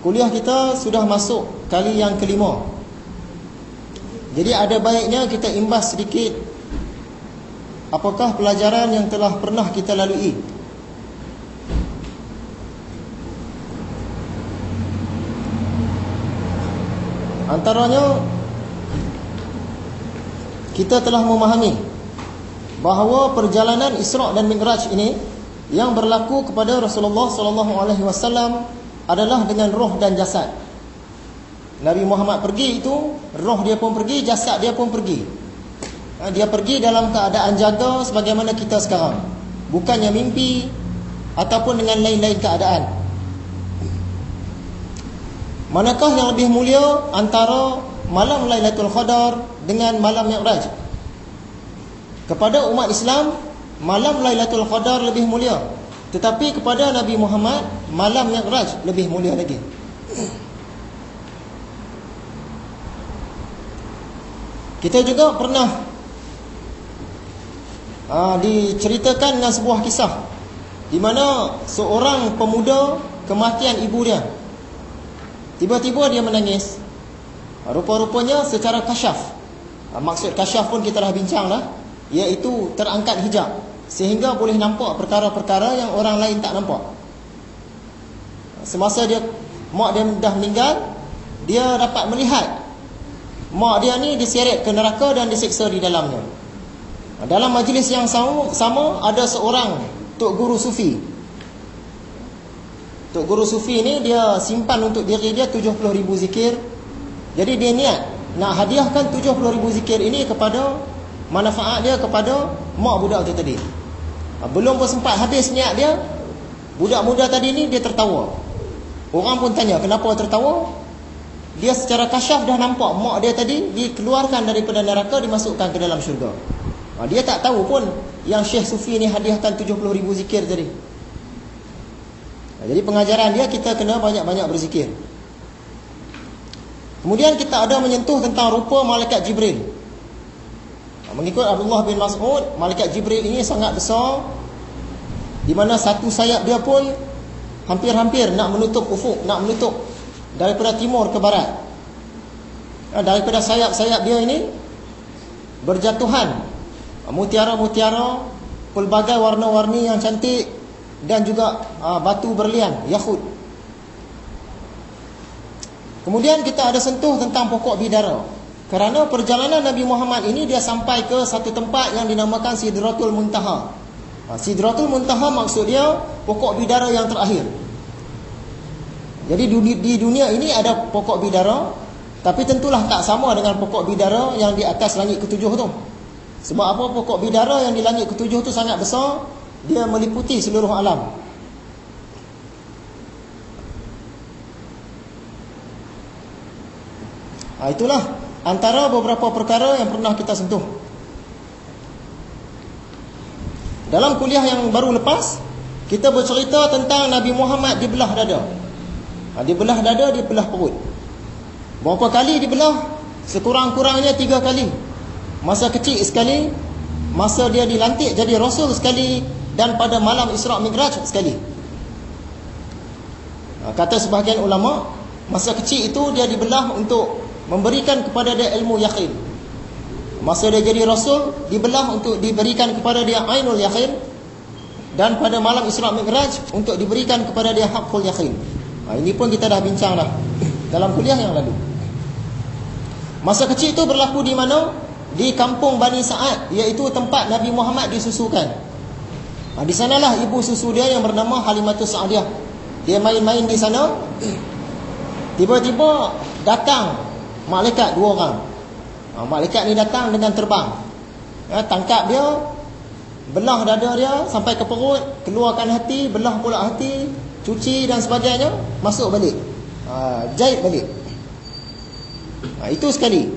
kuliah kita sudah masuk kali yang kelima. Jadi ada baiknya kita imbas sedikit apakah pelajaran yang telah pernah kita lalui. Antaranya kita telah memahami bahawa perjalanan Isra' dan Mi'raj ini yang berlaku kepada Rasulullah sallallahu alaihi wasallam adalah dengan roh dan jasad. Nabi Muhammad pergi itu, roh dia pun pergi, jasad dia pun pergi. Ha, dia pergi dalam keadaan jaga sebagaimana kita sekarang. Bukannya mimpi ataupun dengan lain-lain keadaan. Manakah yang lebih mulia antara malam Lailatul Qadar dengan malam Mi'raj? Kepada umat Islam, malam Lailatul Qadar lebih mulia. Tetapi kepada Nabi Muhammad, malam Mi'raj lebih mulia lagi. Kita juga pernah aa, diceritakan dengan sebuah kisah di mana seorang pemuda kematian ibu dia. Tiba-tiba dia menangis. Rupa-rupanya secara kasyaf. Maksud kasyaf pun kita dah bincang lah. Iaitu terangkat hijab. Sehingga boleh nampak perkara-perkara yang orang lain tak nampak. Semasa dia mak dia dah meninggal, dia dapat melihat mak dia ni diseret ke neraka dan disiksa di dalamnya. Dalam majlis yang sama, sama ada seorang tok guru sufi. Tok guru sufi ni dia simpan untuk diri dia 70 ribu zikir. Jadi dia niat nak hadiahkan 70 ribu zikir ini kepada manfaat dia kepada mak budak tu tadi. Belum pun sempat habis niat dia, budak muda tadi ni dia tertawa. Orang pun tanya kenapa tertawa? Dia secara kasyaf dah nampak mak dia tadi dikeluarkan daripada neraka dimasukkan ke dalam syurga. Dia tak tahu pun yang Syekh Sufi ni hadiahkan 70 ribu zikir tadi. Jadi pengajaran dia kita kena banyak-banyak berzikir. Kemudian kita ada menyentuh tentang rupa malaikat Jibril. Mengikut Abdullah bin Mas'ud, malaikat Jibril ini sangat besar di mana satu sayap dia pun hampir-hampir nak menutup ufuk, nak menutup daripada timur ke barat. Daripada sayap-sayap dia ini berjatuhan. Mutiara-mutiara pelbagai warna-warni yang cantik dan juga uh, batu berlian yahud. Kemudian kita ada sentuh tentang pokok bidara. Kerana perjalanan Nabi Muhammad ini dia sampai ke satu tempat yang dinamakan Sidratul Muntaha. Sidratul Muntaha maksud dia pokok bidara yang terakhir. Jadi di dunia ini ada pokok bidara tapi tentulah tak sama dengan pokok bidara yang di atas langit ketujuh tu. Sebab apa? Pokok bidara yang di langit ketujuh tu sangat besar Dia meliputi seluruh alam. Ha, Itulah antara beberapa perkara yang pernah kita sentuh. Dalam kuliah yang baru lepas Kita bercerita tentang Nabi Muhammad dibelah dada. Ha, Dibelah dada, dibelah perut. Berapa kali dibelah? Sekurang-kurangnya tiga kali. Masa kecil sekali Masa dia dilantik jadi Rasul sekali Dan pada malam Isra' Mi'raj sekali. Ha, Kata sebahagian ulama Masa kecil itu dia dibelah untuk Memberikan kepada dia ilmu yakin. Masa dia jadi Rasul Dibelah untuk diberikan kepada dia Ainul yakin Dan pada malam Isra' Mi'raj Untuk diberikan kepada dia Hakul yakin ha, Ini pun kita dah bincang dah Dalam kuliah yang lalu Masa kecil itu berlaku di mana di kampung Bani Sa'ad iaitu tempat Nabi Muhammad disusukan. Ha, di sanalah ibu susu dia yang bernama Halimatus Sa'diyah. Dia main-main di sana. Tiba-tiba datang malaikat dua orang. Ha, malaikat ni datang dengan terbang. Ha, tangkap dia, belah dada dia sampai ke perut, keluarkan hati, belah pula hati, cuci dan sebagainya, masuk balik. Ha, jahit balik. Ha, itu sekali.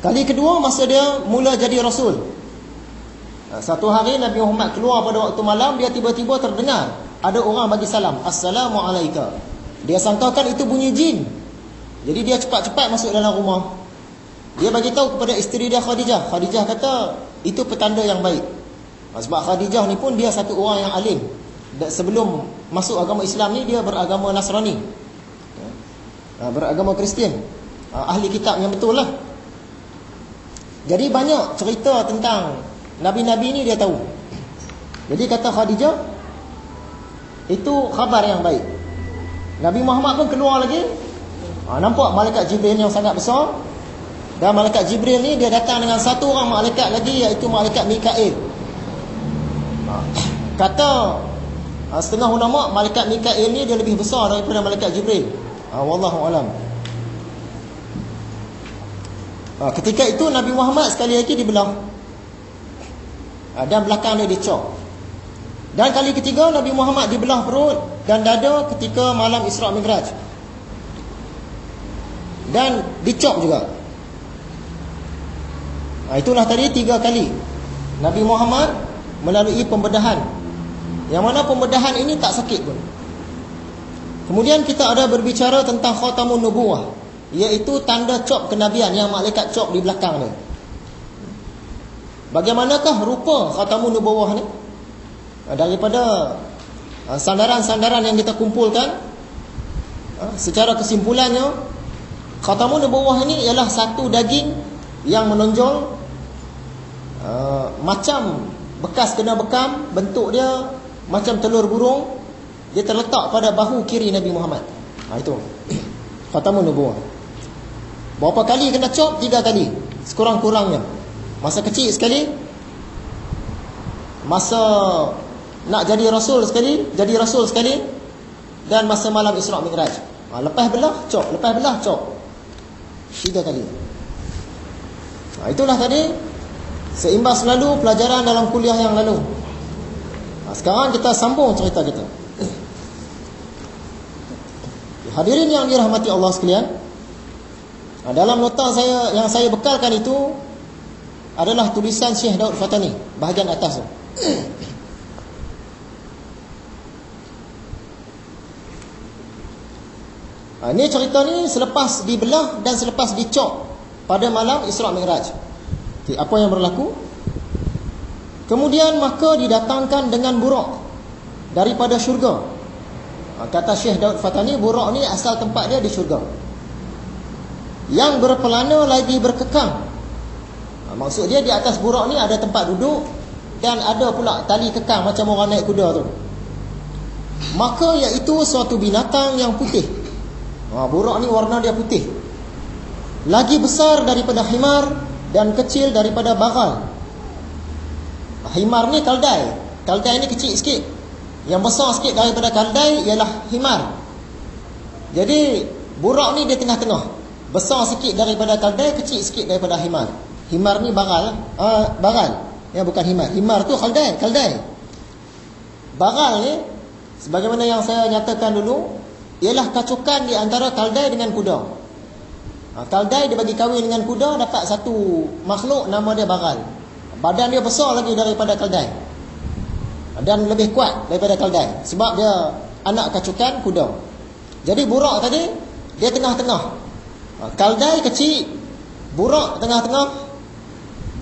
Kali kedua masa dia mula jadi rasul. Ha, satu hari Nabi Muhammad keluar pada waktu malam dia tiba-tiba terdengar ada orang bagi salam, "Assalamualaikum." Dia sangkakan itu bunyi jin. Jadi dia cepat-cepat masuk dalam rumah. Dia bagi tahu kepada isteri dia Khadijah. Khadijah kata, "Itu petanda yang baik." Ha, sebab Khadijah ni pun dia satu orang yang alim sebelum masuk agama Islam ni dia beragama Nasrani. Ha, beragama Kristian. Ha, ahli kitab yang betul lah. Jadi banyak cerita tentang Nabi-Nabi ni dia tahu. Jadi kata Khadijah, itu khabar yang baik. Nabi Muhammad pun keluar lagi. Nampak malaikat Jibril yang sangat besar. Dan malaikat Jibril ni dia datang dengan satu orang malaikat lagi iaitu malaikat Mikail. Ha, kata ha, setengah ulama malaikat Mikail ni dia lebih besar daripada malaikat Jibril. Ha, wallahu alam. Ketika itu Nabi Muhammad sekali lagi dibelah. Ha, dan belakang dia dicop. Dan kali ketiga Nabi Muhammad dibelah perut dan dada ketika malam Isra Mi'raj. Dan dicop juga. Ha, itulah tadi tiga kali Nabi Muhammad melalui pembedahan. Yang mana pembedahan ini tak sakit pun. Kemudian kita ada berbicara tentang khatamun nubuwah iaitu tanda cop kenabian yang malaikat cop di belakang ni. Bagaimanakah rupa khatamun nubuwah ni? Ah, daripada ah, sandaran-sandaran yang kita kumpulkan secara kesimpulannya khatamun nubuwah ni ialah satu daging yang menonjol macam bekas kena bekam bentuk dia macam telur burung dia terletak pada bahu kiri Nabi Muhammad. Ha itu. Khatamun nubuwah. Berapa kali kena cop? Tiga kali. Sekurang-kurangnya. Masa kecil sekali. Masa nak jadi rasul sekali. Jadi rasul sekali. Dan masa malam Isra' Mi'raj. Ha, lepas belah, cop. Lepas belah, cop. Tiga kali. Ha, itulah tadi. Seimbas lalu pelajaran dalam kuliah yang lalu. Ha, sekarang kita sambung cerita kita. Hadirin yang dirahmati Allah sekalian. Nah, dalam nota saya yang saya bekalkan itu adalah tulisan Syekh Daud Fatani bahagian atas tu. nah, ini cerita ni selepas dibelah dan selepas dicop pada malam Isra Mi'raj. Okay, apa yang berlaku? Kemudian maka didatangkan dengan buruk daripada syurga. Kata Syekh Daud Fatani buruk ni asal tempat dia di syurga yang berpelana lagi berkekang. Ha, maksud dia di atas buruk ni ada tempat duduk dan ada pula tali kekang macam orang naik kuda tu. Maka iaitu suatu binatang yang putih. Ha, buruk ni warna dia putih. Lagi besar daripada himar dan kecil daripada bagal. Ha, himar ni kaldai. Kaldai ni kecil sikit. Yang besar sikit daripada kaldai ialah himar. Jadi buruk ni dia tengah-tengah. Besar sikit daripada kaldai, kecil sikit daripada himar. Himar ni baral, uh, baral. Ya bukan himar. Himar tu kaldai, kaldai. Baral ni sebagaimana yang saya nyatakan dulu, ialah kacukan di antara kaldai dengan kuda. Ha, kaldai dia bagi kahwin dengan kuda dapat satu makhluk nama dia baral. Badan dia besar lagi daripada kaldai. Dan lebih kuat daripada kaldai sebab dia anak kacukan kuda. Jadi burak tadi dia tengah-tengah Ha, kaldai kecil, burak tengah-tengah,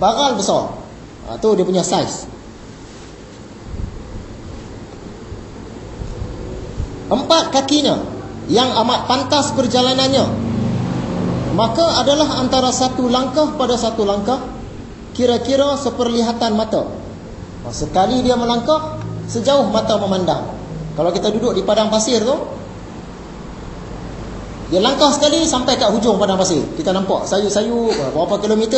baral besar. Ha, tu dia punya saiz. Empat kakinya yang amat pantas perjalanannya. Maka adalah antara satu langkah pada satu langkah kira-kira seperlihatan mata. Sekali dia melangkah sejauh mata memandang. Kalau kita duduk di padang pasir tu, dia langkah sekali sampai kat hujung padang pasir. Kita nampak sayu-sayu berapa kilometer